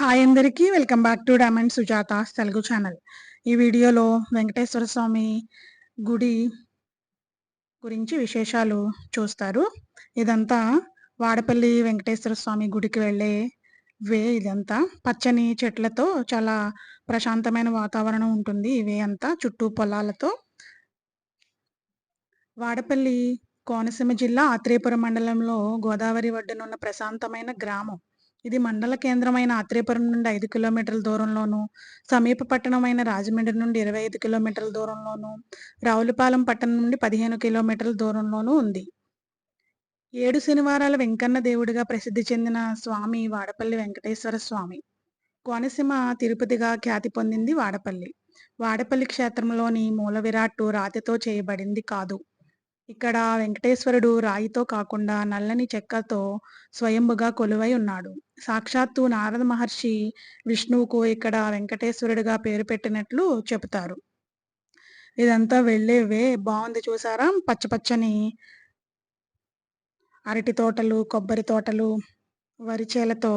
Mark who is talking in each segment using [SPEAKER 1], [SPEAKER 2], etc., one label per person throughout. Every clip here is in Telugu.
[SPEAKER 1] హాయ్ అందరికీ. Welcome back to Diamond Sujatha Telugu channel ఈ వీడియోలో వెంకటేశ్వర స్వామి గుడి గురించి విశేషాలు చూస్తారు. ఇదంతా వాడపల్లి వెంకటేశ్వర స్వామి గుడికి వెళ్ళే వే ఇదంతా. పచ్చని చెట్లతో చాలా ప్రశాంతమైన వాతావరణం ఉంటుంది ఇవే అంతా చుట్టూ పొలాలతో. వాడపల్లి కోనసీమ జిల్లా ఆత్రేయపురం మండలంలో గోదావరి ఒడ్డునున్న ప్రశాంతమైన గ్రామం. ఇది మండల కేంద్రమైన ఆత్రేయపురం నుండి ఐదు కిలోమీటర్ల దూరంలోను సమీప పట్టణమైన రాజమండ్రి నుండి ఇరవై ఐదు కిలోమీటర్ల దూరంలోను రావులపాలెం పట్టణం నుండి పదిహేను కిలోమీటర్ల దూరంలోనూ ఉంది. ఏడు శనివారాల వెంకన్న దేవుడిగా ప్రసిద్ధి చెందిన స్వామి వాడపల్లి వెంకటేశ్వర స్వామి. కోనసీమ తిరుపతిగా ఖ్యాతి పొందింది వాడపల్లి. వాడపల్లి క్షేత్రంలోని మూల విరాట్టు రాతితో చేయబడింది కాదు. ఇక్కడ వెంకటేశ్వరుడు రాయితో కాకుండా నల్లని చెక్కతో స్వయంభుగా కొలువై ఉన్నాడు. సాక్షాత్తు నారద మహర్షి విష్ణువుకు ఇక్కడ వెంకటేశ్వరుడిగా పేరు పెట్టినట్లు చెబుతారు. ఇదంతా వెళ్ళేవే బాగుంది చూసారా? పచ్చపచ్చని అరటి తోటలు కొబ్బరి తోటలు వరి చేలతో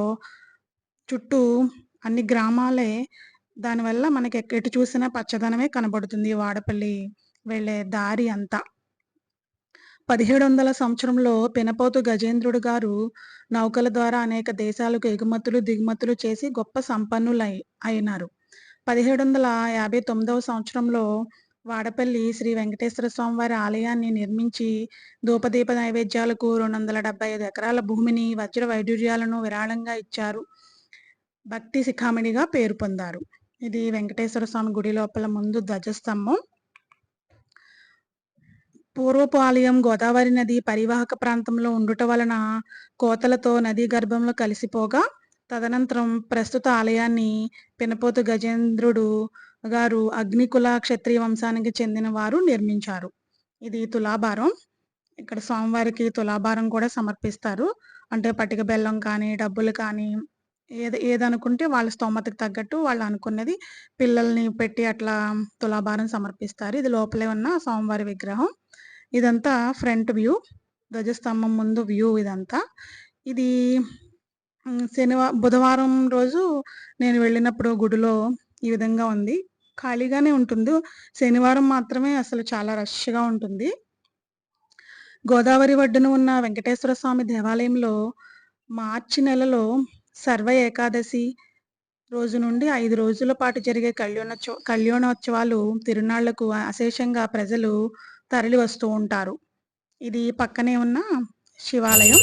[SPEAKER 1] చుట్టూ అన్ని గ్రామాలే. దానివల్ల మనకి ఎటు చూసినా పచ్చదనమే కనబడుతుంది వాడపల్లి వెళ్ళే దారి అంతా. పదిహేడు వందల సంవత్సరంలో పినపోతు గజేంద్రుడు గారు నౌకల ద్వారా అనేక దేశాలకు ఎగుమతులు దిగుమతులు చేసి గొప్ప సంపన్నులై అయినారు. పదిహేడు వందల యాభై తొమ్మిదవ సంవత్సరంలో వాడపల్లి శ్రీ వెంకటేశ్వర స్వామి వారి ఆలయాన్ని నిర్మించి ధూపదీప నైవేద్యాలకు రెండు వందల డెబ్బై ఐదు ఎకరాల భూమిని వజ్ర వైడూర్యాలను విరాళంగా ఇచ్చారు. భక్తి శిఖామణిగా పేరు పొందారు. ఇది వెంకటేశ్వర స్వామి గుడి లోపల ముందు ధ్వజస్తంభం. పూర్వపు ఆలయం గోదావరి నది పరివాహక ప్రాంతంలో ఉండుట వలన కోతలతో నదీ గర్భంలో కలిసిపోగా తదనంతరం ప్రస్తుత ఆలయాన్ని పినపోతు గజేంద్రుడు గారు అగ్నికుల క్షత్రియ వంశానికి చెందిన వారు నిర్మించారు. ఇది తులాభారం. ఇక్కడ స్వామివారికి తులాభారం కూడా సమర్పిస్తారు. అంటే పటిక బెల్లం కానీ డబ్బులు కానీ ఏది ఏదనుకుంటే వాళ్ళ స్తోమతకు తగ్గట్టు వాళ్ళు అనుకున్నది పిల్లల్ని పెట్టి అట్లా తులాభారం సమర్పిస్తారు. ఇది లోపలే ఉన్న స్వామివారి విగ్రహం. ఇదంతా ఫ్రంట్ వ్యూ ధ్వజస్తంభం ముందు వ్యూ ఇదంతా. ఇది శనివారం బుధవారం రోజు నేను వెళ్ళినప్పుడు గుడిలో ఈ విధంగా ఉంది. ఖాళీగానే ఉంటుంది. శనివారం మాత్రమే అసలు చాలా రష్గా ఉంటుంది. గోదావరి ఒడ్డున ఉన్న వెంకటేశ్వర స్వామి దేవాలయంలో మార్చి నెలలో సర్వ ఏకాదశి రోజు నుండి ఐదు రోజుల పాటు జరిగే కళ్యాణోత్సవ కళ్యాణోత్సవాలు తిరునాళ్ళకు అశేషంగా ప్రజలు తరలి వస్తూ ఉంటారు. ఇది పక్కనే ఉన్న శివాలయం.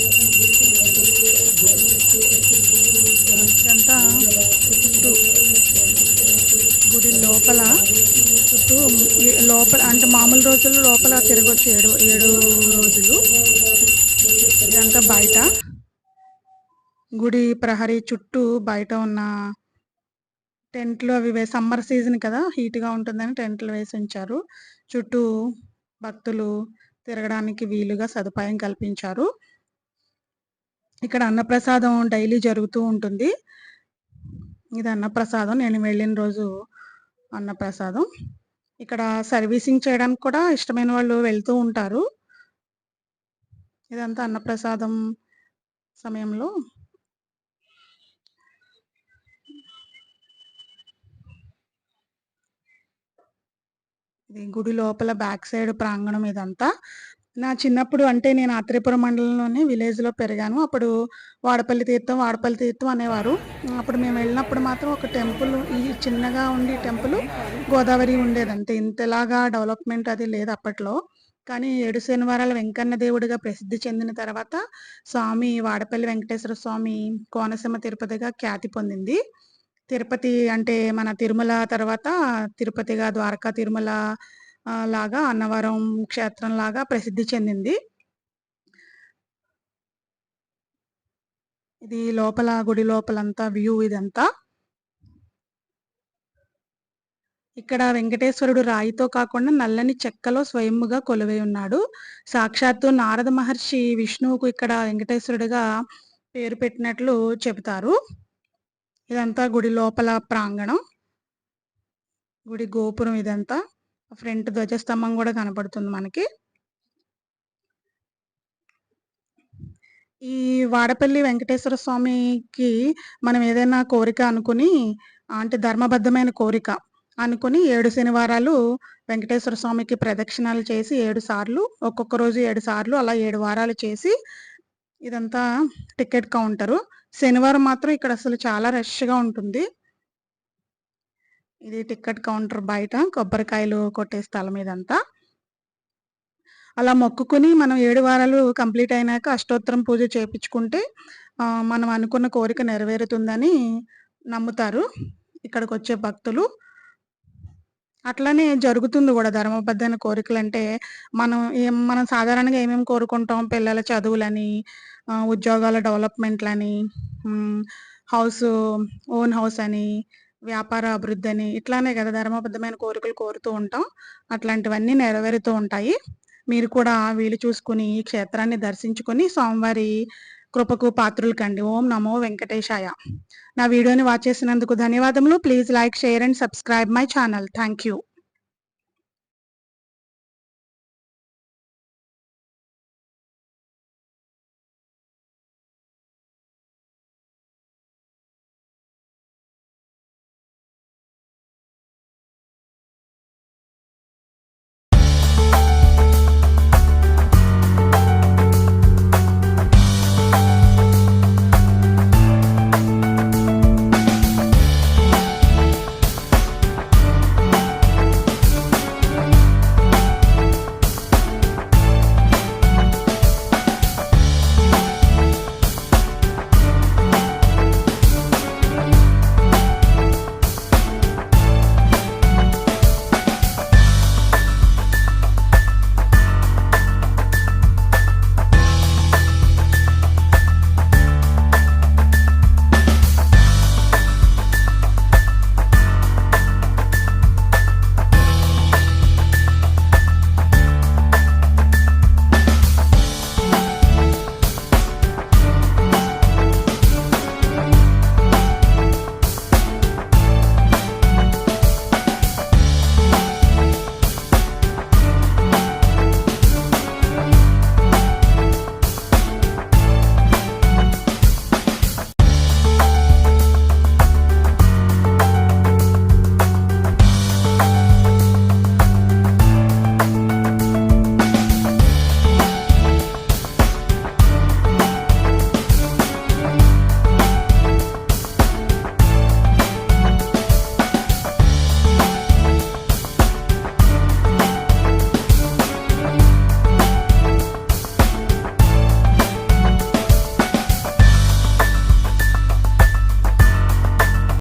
[SPEAKER 1] ఇదంతా చుట్టూ గుడి లోపల చుట్టూ లోపల అంటే మామూలు రోజుల్లో లోపల తిరగొచ్చు ఏడు ఏడు రోజులు. ఇదంతా బయట. గుడి ప్రహరీ చుట్టూ బయట ఉన్న టెంట్లు అవి వే సమ్మర్ సీజన్ కదా హీట్గా ఉంటుందని టెంట్లు వేసి ఉంచారు చుట్టూ భక్తులు తిరగడానికి వీలుగా సదుపాయం కల్పించారు. ఇక్కడ అన్నప్రసాదం డైలీ జరుగుతూ ఉంటుంది. ఇది అన్నప్రసాదం. నేను వెళ్ళిన రోజు అన్నప్రసాదం. ఇక్కడ సర్వీసింగ్ చేయడానికి కూడా ఇష్టమైన వాళ్ళు వెళ్తూ ఉంటారు. ఇదంతా అన్నప్రసాదం సమయంలో. ఇది గుడి లోపల బ్యాక్ సైడ్ ప్రాంగణం ఇదంతా. నా చిన్నప్పుడు అంటే నేను ఆత్రేపురం మండలంలోనే విలేజ్లో పెరిగాను. అప్పుడు వాడపల్లి తీర్థం వాడపల్లి తీర్థం అనేవారు. అప్పుడు మేము వెళ్ళినప్పుడు మాత్రం ఒక టెంపుల్ ఈ చిన్నగా ఉండి టెంపుల్ గోదావరి ఉండేదంటే. ఇంతలాగా డెవలప్మెంట్ అది లేదు అప్పట్లో. కానీ ఏడు శనివారాల వెంకన్న దేవుడిగా ప్రసిద్ధి చెందిన తర్వాత స్వామి వాడపల్లి వెంకటేశ్వర స్వామి కోనసీమ తిరుపతిగా ఖ్యాతి పొందింది. తిరుపతి అంటే మన తిరుమల తర్వాత తిరుపతిగా ద్వారకా తిరుమల లాగా అన్నవరం క్షేత్రం లాగా ప్రసిద్ధి చెందింది. ఇది లోపల గుడి లోపలంతా వ్యూ ఇదంతా. ఇక్కడ వెంకటేశ్వరుడు రాయితో కాకుండా నల్లని చెక్కలో స్వయంగా కొలువై ఉన్నాడు. సాక్షాత్తు నారద మహర్షి విష్ణువుకు ఇక్కడ వెంకటేశ్వరుడిగా పేరు పెట్టినట్లు చెబుతారు. ఇదంతా గుడి లోపల ప్రాంగణం. గుడి గోపురం ఇదంతా. ఫ్రంట్ ధ్వజస్తంభం కూడా కనపడుతుంది మనకి. ఈ వాడపల్లి వెంకటేశ్వర స్వామికి మనం ఏదైనా కోరిక అనుకుని అంటే ధర్మబద్ధమైన కోరిక అనుకుని ఏడు శనివారాలు వెంకటేశ్వర స్వామికి ప్రదక్షిణాలు చేసి ఏడు సార్లు ఒక్కొక్క రోజు ఏడు సార్లు అలా ఏడు వారాలు చేసి ఇదంతా టికెట్ కౌంటరు. శనివారం మాత్రం ఇక్కడ అసలు చాలా రష్గా ఉంటుంది. ఇది టికెట్ కౌంటర్ బయట కొబ్బరికాయలు కొట్టే స్థలం ఇదంతా. అలా మొక్కుకుని మనం ఏడు వారాలు కంప్లీట్ అయినాక అష్టోత్తరం పూజ చేయించుకుంటే మనం అనుకున్న కోరిక నెరవేరుతుందని నమ్ముతారు. ఇక్కడికి వచ్చే భక్తులు. అట్లానే జరుగుతుంది కూడా ధర్మబద్ధమైన కోరికలు అంటే మనం ఏం మనం సాధారణంగా ఏమేమి కోరుకుంటాం? పిల్లల చదువులని ఉద్యోగాల డెవలప్మెంట్లని హౌస్ ఓన్ హౌస్ అని వ్యాపార అభివృద్ధి అని ఇట్లానే కదా ధర్మబద్ధమైన కోరికలు కోరుతూ ఉంటాం. అట్లాంటివన్నీ నెరవేరుతూ ఉంటాయి. మీరు కూడా వీలు చూసుకుని ఈ క్షేత్రాన్ని దర్శించుకొని స్వామివారి కృపకు పాత్రులు కండి ఓం నమో వెంకటేశాయ. నా వీడియోని వాచ్ చేసినందుకు ధన్యవాదములు. Please like share and subscribe my channel. Thank you